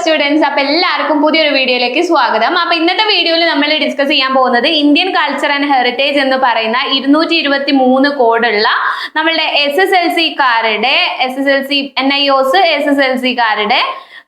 Students അപ്പൊ എല്ലാവർക്കും പുതിയൊരു വീഡിയോയിലേക്ക് സ്വാഗതം. അപ്പൊ ഇന്നത്തെ വീഡിയോയിൽ നമ്മൾ ഡിസ്കസ് ചെയ്യാൻ പോകുന്നത് ഇന്ത്യൻ കൾച്ചർ ആൻഡ് ഹെറിറ്റേജ് എന്ന് പറയുന്ന ഇരുന്നൂറ്റി ഇരുപത്തി മൂന്ന് കോഡുള്ള നമ്മളുടെ എസ് എസ് എൽ സി കാരുടെ S S L C N I O S S S L C കാരുടെ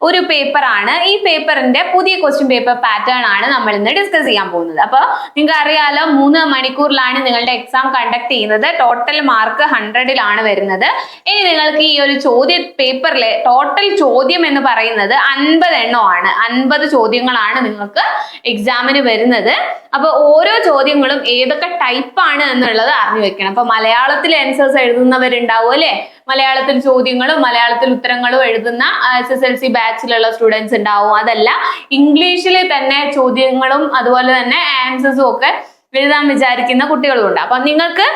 ഒരു പേപ്പർ ആണ്. ഈ പേപ്പറിന്റെ പുതിയ ക്വസ്റ്റ്യൻ പേപ്പർ പാറ്റേൺ ആണ് നമ്മൾ ഇന്ന് ഡിസ്കസ് ചെയ്യാൻ പോകുന്നത്. അപ്പൊ നിങ്ങൾക്ക് അറിയാലോ മൂന്ന് മണിക്കൂറിലാണ് നിങ്ങളുടെ എക്സാം കണ്ടക്ട് ചെയ്യുന്നത്. ടോട്ടൽ മാർക്ക് ഹൺഡ്രഡിലാണ് വരുന്നത്. ഇനി നിങ്ങൾക്ക് ഈ ഒരു ചോദ്യ പേപ്പറിലെ ടോട്ടൽ ചോദ്യം എന്ന് പറയുന്നത് അൻപത് എണ്ണമാണ് അൻപത് ചോദ്യങ്ങളാണ് നിങ്ങൾക്ക് എക്സാമിന് വരുന്നത്. അപ്പൊ ഓരോ ചോദ്യങ്ങളും ഏതൊക്കെ ടൈപ്പ് ആണ് എന്നുള്ളത് അറിഞ്ഞു വെക്കണം. അപ്പൊ മലയാളത്തിൽ ആൻസേഴ്സ് എഴുതുന്നവരുണ്ടാവും അല്ലെ? മലയാളത്തിൽ ചോദ്യങ്ങളും മലയാളത്തിൽ ഉത്തരങ്ങളും എഴുതുന്ന എസ് എസ് എൽ സി ബാച്ചിലുള്ള സ്റ്റുഡൻസ് ഉണ്ടാവും. അതല്ല ഇംഗ്ലീഷിൽ തന്നെ ചോദ്യങ്ങളും അതുപോലെ തന്നെ ആൻസേഴ്സും ഒക്കെ എഴുതാൻ വിചാരിക്കുന്ന കുട്ടികളും ഉണ്ട് അപ്പൊ നിങ്ങൾക്ക്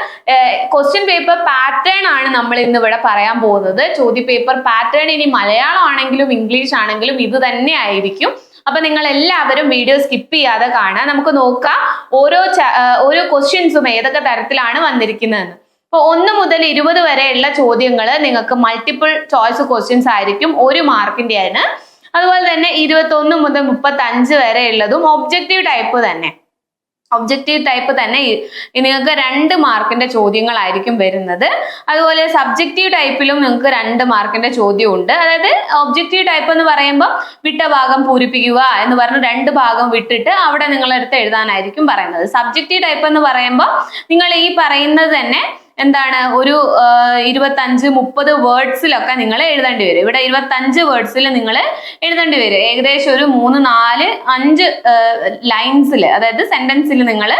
ക്വസ്റ്റ്യൻ പേപ്പർ പാറ്റേൺ ആണ് നമ്മൾ ഇന്ന് ഇവിടെ പറയാൻ പോകുന്നത്. ചോദ്യ പേപ്പർ പാറ്റേൺ ഇനി മലയാളം ആണെങ്കിലും ഇംഗ്ലീഷ് ആണെങ്കിലും ഇത് തന്നെ ആയിരിക്കും. അപ്പൊ നിങ്ങൾ എല്ലാവരും വീഡിയോ സ്കിപ്പ് ചെയ്യാതെ കാണാം നമുക്ക് നോക്കാം ഓരോ ഓരോ ക്വസ്റ്റ്യൻസും ഏതൊക്കെ തരത്തിലാണ് വന്നിരിക്കുന്നതെന്ന്. അപ്പൊ ഒന്ന് മുതൽ ഇരുപത് വരെയുള്ള ചോദ്യങ്ങൾ നിങ്ങൾക്ക് മൾട്ടിപ്പിൾ ചോയ്സ് ക്വസ്റ്റ്യൻസ് ആയിരിക്കും ഒരു മാർക്കിന്റെ ആണ് അതുപോലെ തന്നെ ഇരുപത്തി ഒന്ന് മുതൽ മുപ്പത്തി അഞ്ച് വരെ ഉള്ളതും ഒബ്ജക്റ്റീവ് ടൈപ്പ് തന്നെ ഒബ്ജക്റ്റീവ് ടൈപ്പ് തന്നെ നിങ്ങൾക്ക് രണ്ട് മാർക്കിന്റെ ചോദ്യങ്ങളായിരിക്കും വരുന്നത്. അതുപോലെ സബ്ജക്റ്റീവ് ടൈപ്പിലും നിങ്ങൾക്ക് രണ്ട് മാർക്കിന്റെ ചോദ്യം ഉണ്ട് അതായത് ഒബ്ജക്റ്റീവ് ടൈപ്പ് എന്ന് പറയുമ്പോൾ വിട്ട ഭാഗം പൂരിപ്പിക്കുക എന്ന് പറഞ്ഞ് രണ്ട് ഭാഗം വിട്ടിട്ട് അവിടെ നിങ്ങളെടുത്ത് എഴുതാനായിരിക്കും പറയുന്നത്. സബ്ജക്റ്റീവ് ടൈപ്പ് എന്ന് പറയുമ്പോൾ നിങ്ങൾ ഈ പറയുന്നത് തന്നെ എന്താണ്? ഒരു ഇരുപത്തഞ്ച് മുപ്പത് വേർഡ്സിലൊക്കെ നിങ്ങൾ എഴുതേണ്ടി വരും. ഇവിടെ ഇരുപത്തഞ്ച് വേർഡ്സിൽ നിങ്ങൾ എഴുതേണ്ടി വരും. ഏകദേശം ഒരു മൂന്ന് നാല് അഞ്ച് ലൈൻസിൽ അതായത് സെന്റൻസിൽ നിങ്ങൾ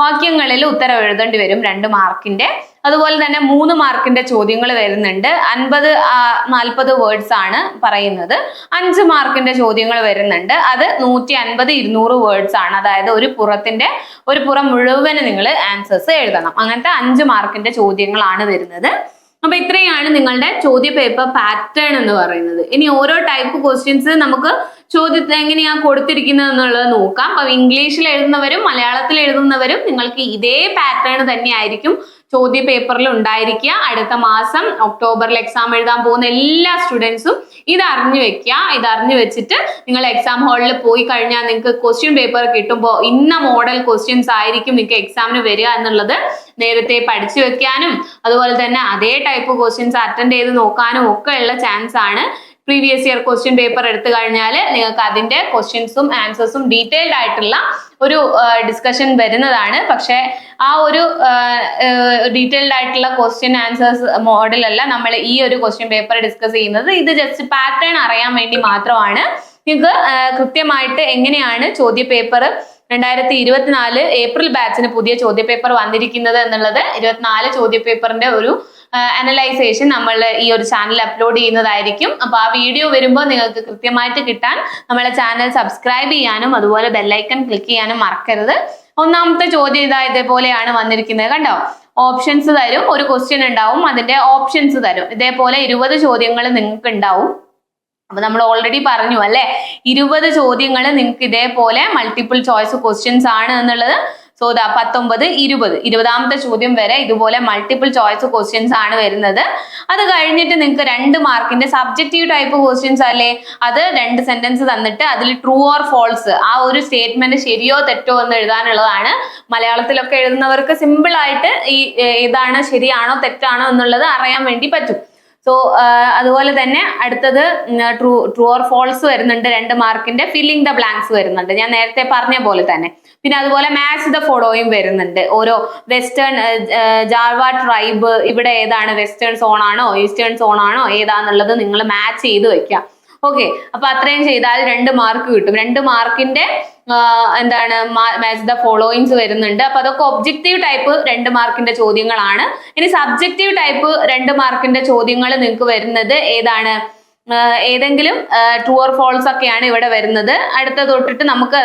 വാക്യങ്ങളിൽ ഉത്തരം എഴുതേണ്ടി വരും രണ്ട് മാർക്കിന്റെ അതുപോലെ തന്നെ മൂന്ന് മാർക്കിന്റെ ചോദ്യങ്ങൾ വരുന്നുണ്ട്. അൻപത് നാൽപ്പത് വേർഡ്സ് ആണ് പറയുന്നത്. അഞ്ച് മാർക്കിന്റെ ചോദ്യങ്ങൾ വരുന്നുണ്ട്. അത് നൂറ്റി അൻപത് ഇരുന്നൂറ് വേർഡ്സ് ആണ്. അതായത് ഒരു പുറത്തിന്റെ ഒരു പുറം മുഴുവൻ നിങ്ങൾ ആൻസേഴ്സ് എഴുതണം. അങ്ങനത്തെ അഞ്ച് മാർക്കിന്റെ ചോദ്യങ്ങളാണ് വരുന്നത്. അപ്പൊ ഇത്രയാണ് നിങ്ങളുടെ ചോദ്യ പേപ്പർ പാറ്റേൺ എന്ന് പറയുന്നത്. ഇനി ഓരോ ടൈപ്പ് ക്വസ്റ്റ്യൻസ് നമുക്ക് ചോദ്യത്തിൽ എങ്ങനെയാ കൊടുത്തിരിക്കുന്നത് എന്നുള്ളത് നോക്കാം. അപ്പൊ ഇംഗ്ലീഷിൽ എഴുതുന്നവരും മലയാളത്തിൽ എഴുതുന്നവരും നിങ്ങൾക്ക് ഇതേ പാറ്റേൺ തന്നെയായിരിക്കും ചോദ്യ പേപ്പറിൽ ഉണ്ടായിരിക്കുക. അടുത്ത മാസം ഒക്ടോബറിൽ എക്സാം എഴുതാൻ പോകുന്ന എല്ലാ സ്റ്റുഡൻസും ഇത് അറിഞ്ഞു വെക്കുക. ഇത് അറിഞ്ഞു വെച്ചിട്ട് നിങ്ങൾ എക്സാം ഹാളിൽ പോയി കഴിഞ്ഞാൽ നിങ്ങൾക്ക് ക്വസ്റ്റ്യൻ പേപ്പർ കിട്ടുമ്പോൾ ഇന്ന മോഡൽ ക്വസ്റ്റ്യൻസ് ആയിരിക്കും നിങ്ങൾക്ക് എക്സാമിന് വരിക എന്നുള്ളത് നേരത്തെ പഠിച്ചു വെക്കാനും അതുപോലെ തന്നെ അതേ ടൈപ്പ് ക്വസ്റ്റ്യൻസ് അറ്റൻഡ് ചെയ്ത് നോക്കാനും ഒക്കെ ഉള്ള ചാൻസ് ആണ്. പ്രീവിയസ് ഇയർ ക്വസ്റ്റ്യൻ പേപ്പർ എടുത്തു കഴിഞ്ഞാൽ നിങ്ങൾക്ക് അതിന്റെ ക്വസ്റ്റ്യൻസും ആൻസേഴ്സും ഡീറ്റെയിൽഡ് ആയിട്ടുള്ള ഒരു ഡിസ്കഷൻ വരുന്നതാണ്. പക്ഷേ ആ ഒരു ഡീറ്റെയിൽഡ് ആയിട്ടുള്ള ക്വസ്റ്റ്യൻ ആൻസേഴ്സ് മോഡലല്ല നമ്മൾ ഈ ഒരു ക്വസ്റ്റ്യൻ പേപ്പർ ഡിസ്കസ് ചെയ്യുന്നത്. ഇത് ജസ്റ്റ് പാറ്റേൺ അറിയാൻ വേണ്ടി മാത്രമാണ്. നിങ്ങൾക്ക് കൃത്യമായിട്ട് എങ്ങനെയാണ് ചോദ്യ പേപ്പർ രണ്ടായിരത്തി ഇരുപത്തിനാല് ഏപ്രിൽ ബാച്ചിന് പുതിയ ചോദ്യ പേപ്പർ വന്നിരിക്കുന്നത് എന്നുള്ളത് ഇരുപത്തിനാല് ചോദ്യ പേപ്പറിന്റെ ഒരു അനലൈസേഷൻ നമ്മൾ ഈ ഒരു ചാനൽ അപ്ലോഡ് ചെയ്യുന്നതായിരിക്കും. അപ്പൊ ആ വീഡിയോ വരുമ്പോൾ നിങ്ങൾക്ക് കൃത്യമായിട്ട് കിട്ടാൻ നമ്മളെ ചാനൽ സബ്സ്ക്രൈബ് ചെയ്യാനും അതുപോലെ ബെല്ലൈക്കൺ ക്ലിക്ക് ചെയ്യാനും മറക്കരുത്. ഒന്നാമത്തെ ചോദ്യം ഇതാ ഇതേപോലെയാണ് വന്നിരിക്കുന്നത് കണ്ടോ? ഓപ്ഷൻസ് തരും ഒരു ക്വസ്റ്റ്യൻ ഉണ്ടാവും അതിന്റെ ഓപ്ഷൻസ് തരും. ഇതേപോലെ ഇരുപത് ചോദ്യങ്ങൾ നിങ്ങൾക്ക് ഉണ്ടാവും അപ്പൊ നമ്മൾ ഓൾറെഡി പറഞ്ഞു അല്ലെ? ഇരുപത് ചോദ്യങ്ങൾ നിങ്ങൾക്ക് ഇതേപോലെ മൾട്ടിപ്പിൾ ചോയ്സ് ക്വസ്റ്റ്യൻസ് ആണ് എന്നുള്ളത്. സോ ദാ പത്തൊമ്പത് ഇരുപത്. ഇരുപതാമത്തെ ചോദ്യം വരെ ഇതുപോലെ മൾട്ടിപ്പിൾ ചോയ്സ് ക്വസ്റ്റ്യൻസ് ആണ് വരുന്നത്. അത് കഴിഞ്ഞിട്ട് നിങ്ങൾക്ക് രണ്ട് മാർക്കിന്റെ സബ്ജക്റ്റീവ് ടൈപ്പ് ക്വസ്റ്റ്യൻസ് അല്ലേ? അത് രണ്ട് സെന്റൻസ് തന്നിട്ട് അതിൽ ട്രൂ ഓർ ഫോൾസ് ആ ഒരു സ്റ്റേറ്റ്മെന്റ് ശരിയോ തെറ്റോ എന്ന് എഴുതാനുള്ളതാണ്. മലയാളത്തിലൊക്കെ എഴുതുന്നവർക്ക് സിമ്പിൾ ആയിട്ട് ഈ ഏതാണ് ശരിയാണോ തെറ്റാണോ എന്നുള്ളത് അറിയാൻ വേണ്ടി പറ്റും. സോ അതുപോലെ തന്നെ അടുത്തത് ട്രൂ ട്രൂ ഓർ ഫോൾസ് വരുന്നുണ്ട് രണ്ട് മാർക്കിന്റെ ഫില്ലിംഗ് ദ ബ്ലാങ്ക്സ് വരുന്നുണ്ട്. ഞാൻ നേരത്തെ പറഞ്ഞ പോലെ തന്നെ. പിന്നെ അതുപോലെ മാച്ച് ദ ഫോളോയും വരുന്നുണ്ട്. ഓരോ വെസ്റ്റേൺ ജാർവാ ട്രൈബ് ഇവിടെ ഏതാണ്? വെസ്റ്റേൺ സോൺ ആണോ? ഈസ്റ്റേൺ സോൺ ആണോ? ഏതാന്നുള്ളത് നിങ്ങൾ മാച്ച് ചെയ്ത് വെക്കുക. ഓക്കെ അപ്പൊ അത്രയും ചെയ്താൽ രണ്ട് മാർക്ക് കിട്ടും. രണ്ട് മാർക്കിന്റെ എന്താണ് മാച്ച് ദ ഫോളോയിങ്സ് വരുന്നുണ്ട്. അപ്പൊ അതൊക്കെ ഒബ്ജക്റ്റീവ് ടൈപ്പ് രണ്ട് മാർക്കിന്റെ ചോദ്യങ്ങളാണ്. ഇനി സബ്ജക്റ്റീവ് ടൈപ്പ് രണ്ട് മാർക്കിന്റെ ചോദ്യങ്ങൾ നിങ്ങൾക്ക് വരുന്നത് ഏതാണ്? ഏതെങ്കിലും ട്രൂ ഓർ ഫോൾസ് ഒക്കെയാണ് ഇവിടെ വരുന്നത്. അടുത്ത തൊട്ടിട്ട് നമുക്ക്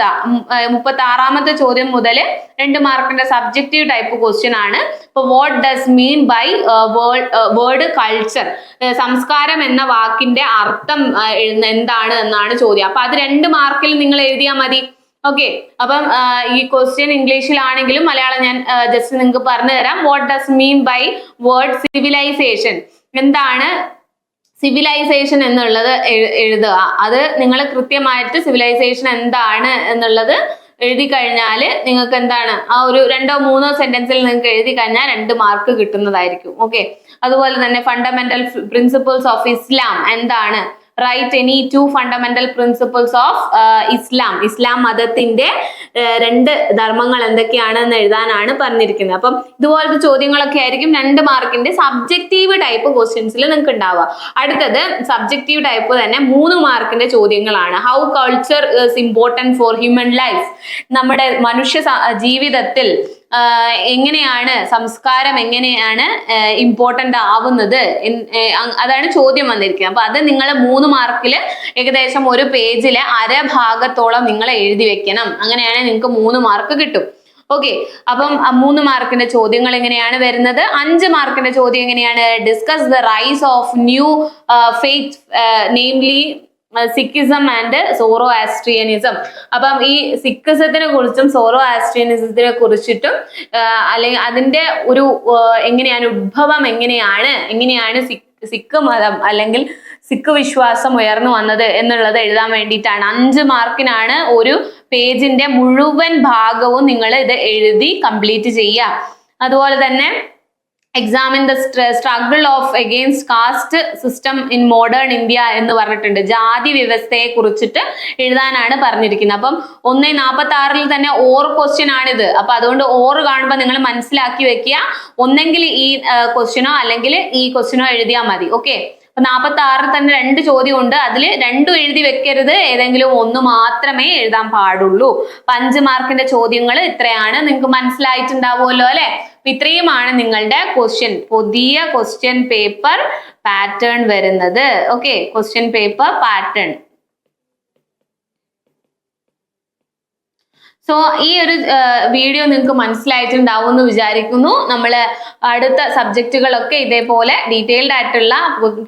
മുപ്പത്തി ആറാമത്തെ ചോദ്യം മുതൽ രണ്ട് മാർക്കിന്റെ സബ്ജക്റ്റീവ് ടൈപ്പ് ക്വസ്റ്റ്യൻ ആണ്. ഇപ്പൊ what does mean by word culture സംസ്കാരം എന്ന വാക്കിന്റെ അർത്ഥം എന്താണ് എന്നാണ് ചോദ്യം. അപ്പൊ അത് രണ്ട് മാർക്കിൽ നിങ്ങൾ എഴുതിയാൽ മതി. ഓക്കെ. അപ്പം ഈ ക്വസ്റ്റ്യൻ ഇംഗ്ലീഷിലാണെങ്കിലും മലയാളം ഞാൻ ജസ്റ്റ് നിങ്ങൾക്ക് പറഞ്ഞു തരാം what does mean by word civilization എന്താണ് സിവിലൈസേഷൻ എന്നുള്ളത് എഴു- എഴുതുക. അത് നിങ്ങൾ കൃത്യമായിട്ട് സിവിലൈസേഷൻ എന്താണ് എന്നുള്ളത് എഴുതി കഴിഞ്ഞാൽ നിങ്ങൾക്ക് എന്താണ്? ആ ഒരു രണ്ടോ മൂന്നോ സെന്റൻസിൽ നിങ്ങൾക്ക് എഴുതി കഴിഞ്ഞാൽ രണ്ട് മാർക്ക് കിട്ടുന്നതായിരിക്കും. ഓക്കെ അതുപോലെ തന്നെ ഫണ്ടമെന്റൽ പ്രിൻസിപ്പിൾസ് ഓഫ് ഇസ്ലാം എന്താണ്? Write any two fundamental principles of Islam ഇസ്ലാം മതത്തിന്റെ രണ്ട് ധർമ്മങ്ങൾ എന്തൊക്കെയാണെന്ന് എഴുതാനാണ് പറഞ്ഞിരിക്കുന്നത്. അപ്പം ഇതുപോലത്തെ ചോദ്യങ്ങളൊക്കെ ആയിരിക്കും രണ്ട് മാർക്കിന്റെ സബ്ജക്റ്റീവ് ടൈപ്പ് ക്വസ്റ്റ്യൻസിൽ നിങ്ങൾക്ക് ഉണ്ടാവുക അടുത്തത് സബ്ജക്റ്റീവ് ടൈപ്പ് തന്നെ മൂന്ന് മാർക്കിന്റെ ചോദ്യങ്ങളാണ്. How culture is important for human life നമ്മുടെ മനുഷ്യ ജീവിതത്തിൽ എങ്ങനെയാണ് സംസ്കാരം എങ്ങനെയാണ് ഇമ്പോർട്ടന്റ് ആവുന്നത് അതാണ് ചോദ്യം വന്നിരിക്കുന്നത്. അപ്പൊ അത് നിങ്ങൾ മൂന്ന് മാർക്കിൽ ഏകദേശം ഒരു പേജിലെ അരഭാഗത്തോളം നിങ്ങൾ എഴുതി വെക്കണം. അങ്ങനെയാണെങ്കിൽ നിങ്ങൾക്ക് മൂന്ന് മാർക്ക് കിട്ടും. ഓക്കെ. അപ്പം മൂന്ന് മാർക്കിന്റെ ചോദ്യങ്ങൾ എങ്ങനെയാണ് വരുന്നത്? അഞ്ച് മാർക്കിന്റെ ചോദ്യം എങ്ങനെയാണ്? Discuss the rise of new faith namely Sikhism and Zoroastrianism അപ്പം ഈ സിക്കിസത്തിനെ കുറിച്ചും സോറോ ആസ്ട്രിയനിസത്തിനെ കുറിച്ചിട്ടും അല്ലെങ്കിൽ അതിന്റെ ഒരു എങ്ങനെയാണ് ഉദ്ഭവം എങ്ങനെയാണ് എങ്ങനെയാണ് സിക്ക് മതം അല്ലെങ്കിൽ സിഖ് വിശ്വാസം ഉയർന്നു വന്നത് എന്നുള്ളത് എഴുതാൻ വേണ്ടിയിട്ടാണ്. അഞ്ച് മാർക്കിനാണ് ഒരു പേജിന്റെ മുഴുവൻ ഭാഗവും നിങ്ങൾ ഇത് എഴുതി കംപ്ലീറ്റ് ചെയ്യുക. അതുപോലെ തന്നെ examine the struggle of against caste system in modern India എന്ന് പറഞ്ഞിട്ടുണ്ട്. ജാതി വ്യവസ്ഥയെ കുറിച്ചിട്ട് എഴുതാനാണ് പറഞ്ഞിരിക്കുന്നത്. അപ്പം ഒന്ന് നാൽപ്പത്തി ആറിൽ തന്നെ ഓർ ക്വസ്റ്റ്യൻ ആണിത്. അപ്പൊ അതുകൊണ്ട് ഓർ കാണുമ്പോൾ നിങ്ങൾ മനസ്സിലാക്കി വെക്കുക. ഒന്നെങ്കിൽ ഈ ക്വസ്റ്റ്യനോ അല്ലെങ്കിൽ ഈ ക്വസ്റ്റ്യനോ എഴുതിയാൽ മതി. ഓക്കെ അപ്പൊ നാൽപ്പത്തി ആറിൽ തന്നെ രണ്ട് ചോദ്യം ഉണ്ട് അതിൽ രണ്ടും എഴുതി വെക്കരുത്. ഏതെങ്കിലും ഒന്ന് മാത്രമേ എഴുതാൻ പാടുള്ളൂ. അഞ്ച് മാർക്കിന്റെ ചോദ്യങ്ങൾ ഇത്രയാണ്. നിങ്ങൾക്ക് മനസ്സിലായിട്ടുണ്ടാവുമല്ലോ അല്ലെ? ഇത്രയുമാണ് നിങ്ങളുടെ ക്വസ്റ്റ്യൻ പുതിയ ക്വസ്റ്റ്യൻ പേപ്പർ പാറ്റേൺ വരുന്നത്. Okay question paper pattern so ഈ ഒരു വീഡിയോ നിങ്ങൾക്ക് മനസ്സിലായിട്ടുണ്ടാവും എന്ന് വിചാരിക്കുന്നു. നമ്മൾ അടുത്ത സബ്ജക്റ്റുകളൊക്കെ ഇതേപോലെ ഡീറ്റെയിൽഡ് ആയിട്ടുള്ള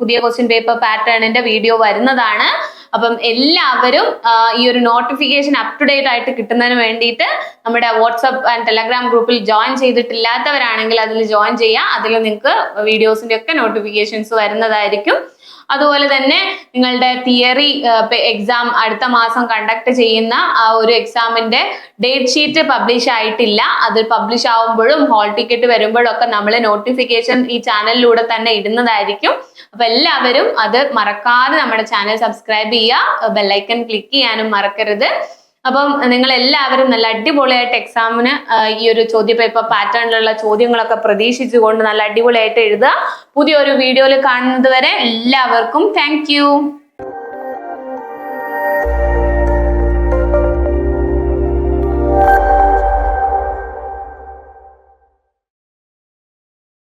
പുതിയ ക്വസ്റ്റ്യൻ പേപ്പർ പാറ്റേണിന്റെ വീഡിയോ വരുന്നതാണ്. അപ്പം എല്ലാവരും ഈ ഒരു നോട്ടിഫിക്കേഷൻ അപ് ടു ഡേറ്റ് ആയിട്ട് കിട്ടുന്നതിന് വേണ്ടിയിട്ട് നമ്മുടെ വാട്സപ്പ് ആൻഡ് ടെലഗ്രാം ഗ്രൂപ്പിൽ ജോയിൻ ചെയ്തിട്ടില്ലാത്തവരാണെങ്കിൽ അതിൽ ജോയിൻ ചെയ്യുക അതിൽ നിങ്ങൾക്ക് വീഡിയോസിന്റെ ഒക്കെ നോട്ടിഫിക്കേഷൻസ് വരുന്നതായിരിക്കും. അതുപോലെ തന്നെ നിങ്ങളുടെ തിയറി എക്സാം അടുത്ത മാസം കണ്ടക്ട് ചെയ്യുന്ന ആ ഒരു എക്സാമിന്റെ ഡേറ്റ് ഷീറ്റ് പബ്ലിഷ് ആയിട്ടില്ല. അത് പബ്ലിഷ് ആവുമ്പോഴും ഹോൾ ടിക്കറ്റ് വരുമ്പോഴും ഒക്കെ നമ്മൾ നോട്ടിഫിക്കേഷൻ ഈ ചാനലിലൂടെ തന്നെ ഇടുന്നതായിരിക്കും. അപ്പൊ എല്ലാവരും അത് മറക്കാതെ നമ്മുടെ ചാനൽ സബ്സ്ക്രൈബ് ചെയ്യുക. ബെല്ലൈക്കൺ ക്ലിക്ക് ചെയ്യാനും മറക്കരുത്. അപ്പം നിങ്ങൾ എല്ലാവരും നല്ല അടിപൊളിയായിട്ട് എക്സാമിന് ഈ ഒരു ചോദ്യ പേപ്പർ പാറ്റേണിലുള്ള ചോദ്യങ്ങളൊക്കെ പ്രതീക്ഷിച്ചുകൊണ്ട് നല്ല അടിപൊളിയായിട്ട് എഴുതുക. പുതിയൊരു വീഡിയോയിൽ കാണുന്നത് വരെ എല്ലാവർക്കും താങ്ക്